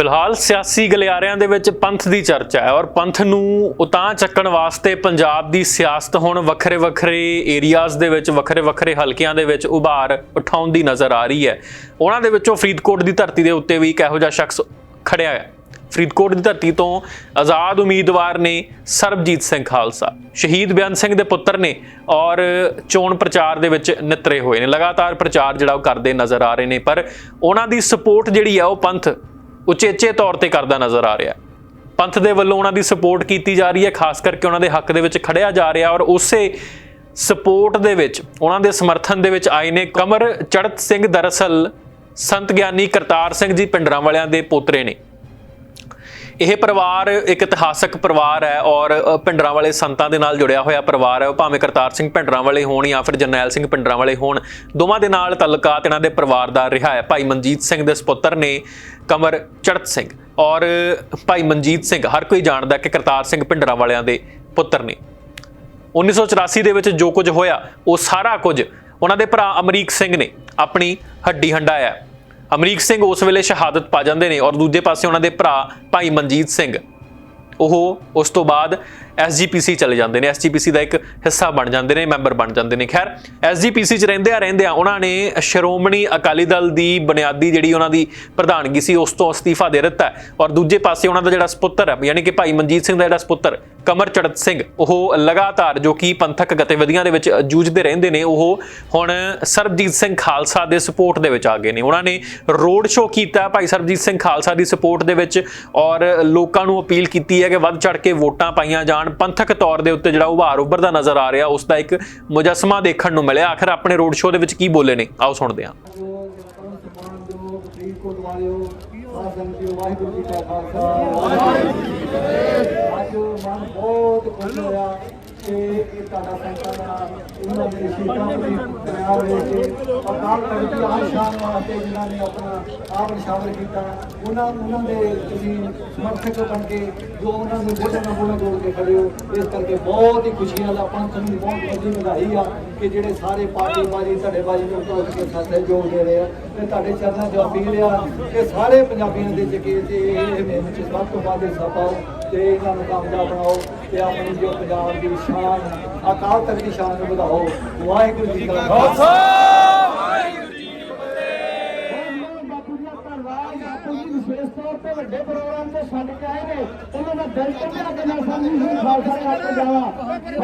ਫਿਲਹਾਲ ਸਿਆਸੀ ਗਲਿਆਰਿਆਂ ਦੇ ਵਿੱਚ ਪੰਥ ਦੀ ਚਰਚਾ ਹੈ ਔਰ ਪੰਥ ਨੂੰ ਉਤਾਂ ਚੱਕਣ ਵਾਸਤੇ ਪੰਜਾਬ ਦੀ ਸਿਆਸਤ ਹੁਣ ਵੱਖਰੇ ਵੱਖਰੇ ਏਰੀਆਜ਼ ਦੇ ਵਿੱਚ, ਵੱਖਰੇ ਵੱਖਰੇ ਹਲਕਿਆਂ ਦੇ ਵਿੱਚ ਉਭਾਰ ਉਠਾਉਂਦੀ ਨਜ਼ਰ ਆ ਰਹੀ ਹੈ। ਉਹਨਾਂ ਦੇ ਵਿੱਚੋਂ ਫਰੀਦਕੋਟ ਦੀ ਧਰਤੀ ਦੇ ਉੱਤੇ ਵੀ ਇੱਕ ਇਹੋ ਜਿਹਾ ਸ਼ਖਸ ਖੜਿਆ ਹੈ। ਫਰੀਦਕੋਟ ਦੀ ਧਰਤੀ ਤੋਂ ਆਜ਼ਾਦ ਉਮੀਦਵਾਰ ਨੇ ਸਰਬਜੀਤ ਸਿੰਘ ਖਾਲਸਾ। ਸ਼ਹੀਦ ਬਿਆਨ ਸਿੰਘ ਦੇ ਪੁੱਤਰ ਨੇ ਔਰ ਚੋਣ ਪ੍ਰਚਾਰ ਦੇ ਵਿੱਚ ਨਿਤਰੇ ਹੋਏ ਨੇ। ਲਗਾਤਾਰ ਪ੍ਰਚਾਰ ਜਿਹੜਾ ਉਹ ਕਰਦੇ ਨਜ਼ਰ ਆ ਰਹੇ ਨੇ, ਪਰ ਉਹਨਾਂ ਦੀ ਸਪੋਰਟ ਜਿਹੜੀ ਆ ਉਹ ਪੰਥ ਉਚੇਚੇ ਤੌਰ ਤੇ ਕਰਦਾ ਨਜ਼ਰ ਆ ਰਿਹਾ ਪੰਥ ਦੇ ਵੱਲੋਂ ਉਹਨਾਂ ਦੀ ਸਪੋਰਟ ਕੀਤੀ ਜਾ ਰਹੀ ਹੈ, ਖਾਸ ਕਰਕੇ ਉਹਨਾਂ ਦੇ ਹੱਕ ਦੇ ਵਿੱਚ ਖੜਿਆ ਜਾ ਰਿਹਾ ਔਰ ਉਸੇ ਸਪੋਰਟ ਦੇ ਵਿੱਚ ਉਹਨਾਂ ਦੇ ਸਮਰਥਨ ਦੇ ਵਿੱਚ ਆਏ ਨੇ ਕਮਰ ਚੜਤ ਸਿੰਘ ਦਰਅਸਲ ਸੰਤ ਗਿਆਨੀ ਕਰਤਾਰ ਸਿੰਘ ਜੀ ਪਿੰਡਰਾਂ ਵਾਲਿਆਂ ਦੇ ਪੋਤਰੇ ਨੇ। ਇਹ ਪਰਿਵਾਰ ਇੱਕ ਇਤਿਹਾਸਕ ਪਰਿਵਾਰ ਹੈ ਔਰ ਭਿੰਡਰਾਂ ਵਾਲੇ ਸੰਤਾਂ ਦੇ ਨਾਲ ਜੁੜਿਆ ਹੋਇਆ ਪਰਿਵਾਰ ਹੈ। ਉਹ ਭਾਵੇਂ ਕਰਤਾਰ ਸਿੰਘ ਭਿੰਡਰਾਂ ਵਾਲੇ ਹੋਣ ਜਾਂ ਫਿਰ ਜਰਨੈਲ ਸਿੰਘ ਭਿੰਡਰਾਂ ਵਾਲੇ ਹੋਣ, ਦੋਵਾਂ ਦੇ ਨਾਲ ਤਲਕਾਤ ਇਹਨਾਂ ਦੇ ਪਰਿਵਾਰ ਦਾ ਰਿਹਾ ਹੈ। ਭਾਈ ਮਨਜੀਤ ਸਿੰਘ ਦੇ ਸੁਪੁੱਤਰ ਨੇ ਕਮਰ ਚੜਤ ਸਿੰਘ ਔਰ ਭਾਈ ਮਨਜੀਤ ਸਿੰਘ, ਹਰ ਕੋਈ ਜਾਣਦਾ ਕਿ ਕਰਤਾਰ ਸਿੰਘ ਭਿੰਡਰਾਂ ਵਾਲਿਆਂ ਦੇ ਪੁੱਤਰ ਨੇ। 1984 ਦੇ ਵਿੱਚ ਜੋ ਕੁਝ ਹੋਇਆ, ਉਹ ਸਾਰਾ ਕੁਝ ਉਹਨਾਂ ਦੇ ਭਰਾ ਅਮਰੀਕ ਸਿੰਘ ਨੇ ਆਪਣੀ ਹੱਡੀ ਹੰਡਾਇਆ। ਅਮਰੀਕ ਸਿੰਘ ਉਸ ਵੇਲੇ ਸ਼ਹਾਦਤ ਪਾ ਜਾਂਦੇ ਨੇ ਔਰ ਦੂਜੇ ਪਾਸੇ ਉਹਨਾਂ ਦੇ ਭਰਾ ਭਾਈ ਮਨਜੀਤ ਸਿੰਘ। ਉਹ ਉਸ ਤੋਂ ਬਾਅਦ ਐਸਜੀਪੀਸੀ ਚਲੇ ਜਾਂਦੇ ਨੇ, ਐਸਜੀਪੀਸੀ ਦਾ ਇੱਕ ਹਿੱਸਾ ਬਣ ਜਾਂਦੇ ਨੇ, ਮੈਂਬਰ ਬਣ ਜਾਂਦੇ ਨੇ। ਖੈਰ, ਐਸਜੀਪੀਸੀ ਚ ਰਹਿੰਦੇ ਆ ਰਹਿੰਦੇ ਆ, ਉਹਨਾਂ ਨੇ ਸ਼੍ਰੋਮਣੀ ਅਕਾਲੀ ਦਲ ਦੀ ਬੁਨਿਆਦੀ ਜਿਹੜੀ ਉਹਨਾਂ ਦੀ ਪ੍ਰਧਾਨਗੀ ਸੀ, ਉਸ ਤੋਂ ਅਸਤੀਫਾ ਦੇ ਦਿੱਤਾ ਔਰ ਦੂਜੇ ਪਾਸੇ ਉਹਨਾਂ ਦਾ ਜਿਹੜਾ ਸੁਪੁੱਤਰ ਹੈ, ਯਾਨੀ ਕਿ ਭਾਈ ਮਨਜੀਤ ਸਿੰਘ ਦਾ ਜਿਹੜਾ ਸੁਪੁੱਤਰ ਕਮਰਚੜਤ ਸਿੰਘ, ਉਹ ਲਗਾਤਾਰ ਜੋ ਕਿ ਪੰਥਕ ਗਤੀਵਿਧੀਆਂ ਦੇ ਵਿੱਚ ਜੂਝਦੇ ਰਹਿੰਦੇ ਨੇ, ਉਹ ਹੁਣ ਸਰਬਜੀਤ ਸਿੰਘ ਖਾਲਸਾ ਦੇ ਸਪੋਰਟ ਦੇ ਵਿੱਚ ਆ ਗਏ ਨੇ। ਉਹਨਾਂ ਨੇ ਰੋਡ ਸ਼ੋਅ ਕੀਤਾ ਭਾਈ ਸਰਬਜੀਤ ਸਿੰਘ ਖਾਲਸਾ ਦੀ ਸਪੋਰਟ ਦੇ ਵਿੱਚ ਔਰ ਲੋਕਾਂ ਨੂੰ ਅਪੀਲ ਕੀਤੀ ਹੈ ਕਿ ਵੱਧ ਚੜ ਕੇ ਵੋਟਾਂ ਪਾਈਆਂ ਜਾਣ। ਪੰਥਕ ਤੌਰ ਦੇ ਉੱਤੇ ਜਿਹੜਾ ਉਭਾਰ ਉੱਭਰਦਾ ਨਜ਼ਰ ਆ ਰਿਹਾ ਉਸ ਦਾ ਇੱਕ ਮੁਜਸਮਾ ਦੇਖਣ ਨੂੰ ਮਿਲਿਆ। ਆਖਰ ਆਪਣੇ ਰੋਡ ਸ਼ੋਅ ਦੇ ਵਿੱਚ ਕੀ ਬੋਲੇ ਨੇ? ਆਓ ਸੁਣਦੇ ਹਾਂ। ਵਾਹਿਗੁਰੂ ਜੀ ਕਾ ਖਾਲਸਾ, ਵਾਹਿਗੁਰੂ ਜੀ ਕੀ ਫਤਿਹ। ਅੱਜ ਮਨ ਬਹੁਤ ਖੁਸ਼ ਹੋਇਆ। ਕਿ ਇਹ ਤੁਹਾਡਾ ਸੰਤਾਂ ਦਾ ਉਹਨਾਂ ਦੇ ਸ਼ੀਸ਼ਾਂ ਦੇ ਪਿਆਰ ਵੇਖ ਕੇ ਅਕਾਲ ਤਖਤ ਦੀ ਆਸ਼ਾਨ ਵਾਸਤੇ ਜਿਨ੍ਹਾਂ ਨੇ ਆਪਣਾ ਆਪ ਨਿਸ਼ਾਵਰ ਕੀਤਾ, ਉਹਨਾਂ ਉਹਨਾਂ ਦੇ ਤੁਸੀਂ ਸਮਰਥਕ ਬਣ ਕੇ ਜੋ ਉਹਨਾਂ ਨੂੰ ਬੋਲਣ ਨਾਲ ਬੋਲਣ ਜੋੜ ਕੇ ਖੜੇ ਹੋ, ਇਸ ਕਰਕੇ ਬਹੁਤ ਹੀ ਖੁਸ਼ੀ ਨਾਲ ਆਪਾਂ ਨੂੰ ਬਹੁਤ ਵੱਡੀ ਵਧਾਈ ਆ ਕਿ ਜਿਹੜੇ ਸਾਰੇ ਪਾਰਟੀ ਬਾਜੀ, ਤੁਹਾਡੇ ਬਾਜੀ ਨੂੰ ਤੋੜ ਕੇ ਸਾਥੇ ਜੋੜ ਦੇ ਰਹੇ ਆ ਤੇ ਤੁਹਾਡੇ ਚਰਨਾਂ 'ਚ ਅਪੀਲ ਆ ਕਿ ਸਾਰੇ ਪੰਜਾਬੀਆਂ ਦੇ ਜਗੇ ਤੇ ਇਹ ਮਿਹਨਤ ਸਭ ਤੋਂ ਵੱਧ ਹਿੱਸਾ ਪਾਓ ਤੇ ਇਹਨਾਂ ਨੂੰ ਕਾਮਯਾਬ ਬਣਾਓ। ਤੇ ਆਪਣੀ ਜੋ ਪੰਜਾਬ ਦੀ ਸ਼ਾਨ, ਅਕਾਲ ਤਖਤ ਦੀ ਸ਼ਾਨ ਨੂੰ ਵਧਾਓ। ਵਾਹਿਗੁਰੂ ਜੀ ਕਾ ਖਾਲਸਾ। ਬਾਪੂ ਬਾਪੂ ਜੀ ਵਿਸ਼ੇਸ਼ ਤੌਰ ਤੇ ਵੱਡੇ ਪ੍ਰੋਗਰਾਮ ਤੇ ਛੱਡ ਕੇ ਆਏ ਨੇ, ਉਹਨਾਂ ਦਾ ਦਿਲ ਤੋਂ ਲਿਆ ਕੇ ਮੈਂ ਸਾਨੂੰ ਹੀ ਖਾਲਸਾ ਕਰ ਕੇ ਜਾਵਾਂ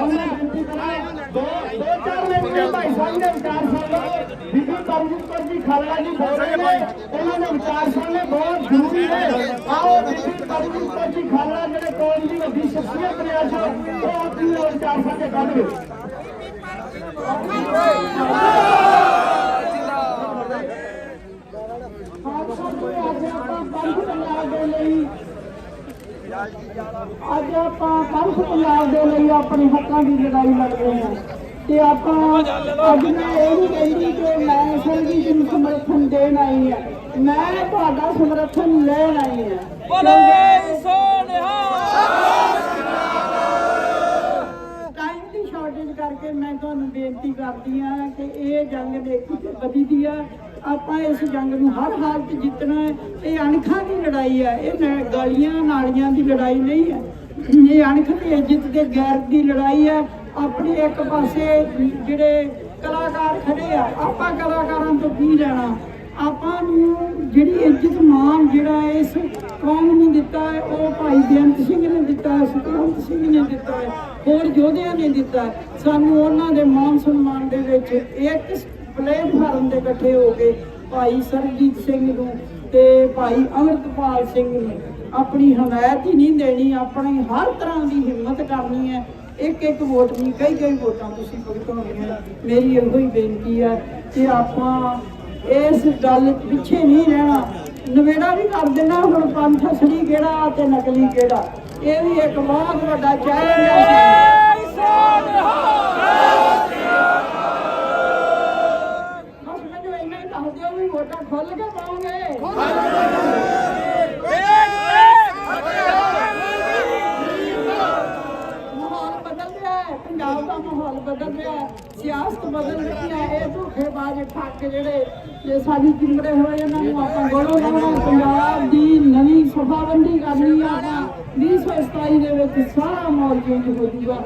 ਬੇਨਤੀ ਕਰਾਂ, ਦੋ ਦੋ ਚਾਰ ਮਿੰਟ ਭਾਈ ਸਾਹਿਬ ਦੇ ਵਿਚਾਰ ਸੁਣ ਲਓ। ਬੀਬੀ ਪਰਮਜੀਤ ਕੌਰ ਜੀ, ਖਾਲੜਾ ਜੀ ਬੋਲ ਰਹੇ ਨੇ। ਉਹਨਾਂ ਦੇ ਵਿਚਾਰ ਸੁਣਨੇ ਬਹੁਤ ਜ਼ਰੂਰੀ ਨੇ। ਆਓ ਬੀਬੀ ਪਰਮਜੀਤ ਕੌਰ ਜੀ, ਖਾਲੜਾ ਜਿਹੜੇ ਕੋਲ ਦੀ ਵੱਡੀ ਸ਼ਖਸੀਅਤ ਨੇ ਅੱਜ, ਉਹ ਆਪਣੀ ਵਿਚਾਰ ਅੱਜ ਆਪਾਂ ਪੰਥ ਪੰਜਾਬ ਦੇ ਲਈ ਆਪਣੇ ਹੱਕਾਂ ਦੀ ਲੜਾਈ ਲੜ ਰਹੇ ਹਾਂ। ਤੇ ਆਪਾਂ ਅੱਜ ਮੈਂ ਇਹ ਨਹੀਂ ਕਹਿੰਦੀ ਕਿ ਮੈਂ ਸਰਜੀ ਨੂੰ ਸਮਰਥਨ ਦੇਣ ਆਈ ਹਾਂ। ਮੈਂ ਤੁਹਾਡਾ ਸਮਰਥਨ ਲੈਣ ਆਈ ਹਾਂ। ਬੋਲੇ ਟਾਈਮ ਦੀ ਸ਼ਾਰਟੇਜ ਕਰਕੇ ਮੈਂ ਤੁਹਾਨੂੰ ਬੇਨਤੀ ਕਰਦੀ ਹਾਂ ਕਿ ਇਹ ਜੰਗ ਦੇਖੀ ਤੇ ਵਧੀ ਦੀ ਆ। ਆਪਾਂ ਇਸ ਜੰਗ ਨੂੰ ਹਰ ਹਾਲਤ ਜਿੱਤਣਾ ਹੈ। ਇਹ ਅਣਖਾਂ ਦੀ ਲੜਾਈ ਹੈ। ਇਹ ਨ- ਗਲੀਆਂ, ਨਾਲੀਆਂ ਦੀ ਲੜਾਈ ਨਹੀਂ ਹੈ। ਇਹ ਅਣਖ ਤੇ ਇੱਜ਼ਤ ਦੇ ਗੈਰ ਦੀ ਲੜਾਈ ਹੈ। ਆਪਣੇ ਇੱਕ ਪਾਸੇ ਜਿਹੜੇ ਕਲਾਕਾਰ ਖੜੇ ਆ, ਆਪਾਂ ਕਲਾਕਾਰਾਂ ਤੋਂ ਕੀ ਲੈਣਾ? ਆਪਾਂ ਨੂੰ ਜਿਹੜੀ ਇੱਜ਼ਤ ਮਾਨ ਜਿਹੜਾ ਇਸ ਕੌਮ ਨੂੰ ਦਿੱਤਾ ਹੈ, ਉਹ ਭਾਈ ਬੇਅੰਤ ਸਿੰਘ ਨੇ ਦਿੱਤਾ ਹੈ, ਸੁਖਵੰਤ ਸਿੰਘ ਨੇ ਦਿੱਤਾ ਹੈ, ਹੋਰ ਯੋਧਿਆਂ ਨੇ ਦਿੱਤਾ ਸਾਨੂੰ ਉਹਨਾਂ ਦੇ ਮਾਣ ਸਨਮਾਨ ਦੇ ਵਿੱਚ ਇੱਕ ਪਲੇਟਫਾਰਮ ਦੇ ਇਕੱਠੇ ਹੋ ਕੇ ਭਾਈ ਸਰਜੀਤ ਸਿੰਘ ਨੂੰ ਤੇ ਭਾਈ ਅਮਰਤਪਾਲ ਸਿੰਘ ਨੂੰ ਆਪਣੀ ਹਮਾਇਤ ਹੀ ਨਹੀਂ ਦੇਣੀ, ਆਪਣੀ ਹਰ ਤਰ੍ਹਾਂ ਦੀ ਹਿੰਮਤ ਕਰਨੀ ਹੈ। ਇੱਕ ਇੱਕ ਵੋਟ ਨਹੀਂ, ਕਈ ਕਈ ਵੋਟਾਂ ਤੁਸੀਂ ਭੁਗਤਾਉਣੀਆਂ। ਮੇਰੀ ਇਹੋ ਹੀ ਬੇਨਤੀ ਹੈ ਕਿ ਆਪਾਂ ਇਸ ਗੱਲ ਪਿੱਛੇ ਨਹੀਂ ਰਹਿਣਾ। ਨਵੇੜਾ ਵੀ ਕਰ ਦੇਣਾ ਹੁਣ ਪੰਥ ਅਸਲੀ ਕਿਹੜਾ ਤੇ ਨਕਲੀ ਕਿਹੜਾ? ਇਹ ਵੀ ਇੱਕ ਬਹੁਤ ਵੱਡਾ ਚੈਲੰਜ ਹੈ ਬਸ ਮੈਨੂੰ ਇੰਨਾ ਹੀ ਦੱਸ ਦਿਓ ਵੀ ਵੋਟਾਂ ਖੁੱਲ ਕੇ ਪਾਓਗੇ ਮਾਹੌਲ ਬਦਲ ਰਿਹਾ ਹੈ ਪੰਜਾਬ ਦਾ ਮਾਹੌਲ ਬਦਲ ਰਿਹਾ ਸਿਆਸਤ ਬਦਲ ਰਹੀ ਹੈ ਇਹ ਧੋਖੇਬਾਜ਼ ਠੱਗ ਜਿਹੜੇ, ਜੇ ਸਾਡੀ ਚਿੰਬੜੇ ਹੋਏ ਇਹਨਾਂ ਨੂੰ ਆਪਾਂ ਗੋਲੋ ਲਾਉਣਾ ਪੰਜਾਬ ਦੀ ਨਵੀਂ ਸਭਾਬੰਦੀ ਕਰਨੀ ਆ ਆਪਾਂ। 2027 ਦੇ ਵਿੱਚ ਸਾਰਾ ਮਾਹੌਲ ਚੇਂਜ ਹੋ ਜਾਊਗਾ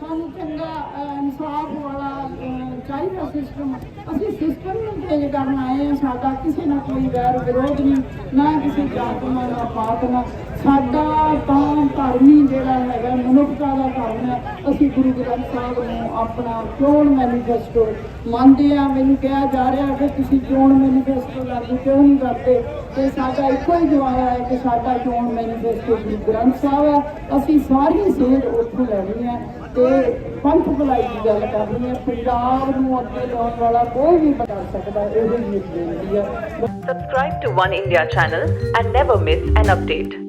ਸਾਨੂੰ ਚੰਗਾ ਅਹ, ਇਨਸਾਫ ਵਾਲਾ ਅਹ, ਚਾਹੀਦਾ ਸਿਸਟਮ ਅਸੀਂ ਸਿਸਟਮ ਨੂੰ ਚੇਂਜ ਕਰਨ ਆਏ ਹਾਂ ਸਾਡਾ ਕਿਸੇ ਨਾਲ ਕੋਈ ਵੈਰ ਵਿਰੋਧ ਨਹੀਂ, ਨਾ ਕਿਸੇ ਜਾਤ ਨਾ ਪਾਤ ਨਾ ਸਾਡਾ ਤਾਂ ਧਰਮ ਹੀ ਜਿਹੜਾ ਹੈਗਾ, ਮਨੁੱਖਤਾ ਦਾ ਧਰਮ ਹੈ। ਅਸੀਂ ਗੁਰੂ ਗ੍ਰੰਥ ਸਾਹਿਬ ਨੂੰ ਆਪਣਾ ਚੋਣ ਮੈਨੀਫੈਸਟੋ ਮੰਨਦੇ ਆ ਮੈਨੂੰ ਕਿਹਾ ਜਾ ਰਿਹਾ ਕਿ ਤੁਸੀਂ ਚੋਣ ਮੈਨੀਫੈਸਟੋ ਲਾਗੂ ਕਿਉਂ ਨਹੀਂ ਕਰਦੇ? ਤੇ ਸਾਡਾ ਇੱਕੋ ਹੀ ਜਵਾਬ ਹੈ ਕਿ ਸਾਡਾ ਚੋਣ ਮੈਨੀਫੈਸਟੋ ਗੁਰੂ ਗ੍ਰੰਥ ਸਾਹਿਬ ਹੈ? ਅਸੀਂ ਸਾਰੀ ਸੇਧ ਉੱਥੋਂ ਲੈਣੀ ਹੈ। ਤੇ ਪੰਥ ਭਲਾਈ ਦੀ ਗੱਲ ਕਰਨੀ ਹੈ ਪੰਜਾਬ ਨੂੰ ਅੱਗੇ ਲਾਉਣ ਵਾਲਾ ਕੋਈ ਵੀ ਬਣਾ ਸਕਦਾ ਇਹ ਹੀ ਮੇਰੀ ਬੇਨਤੀ ਹੈ Subscribe to One India channel and never miss an update.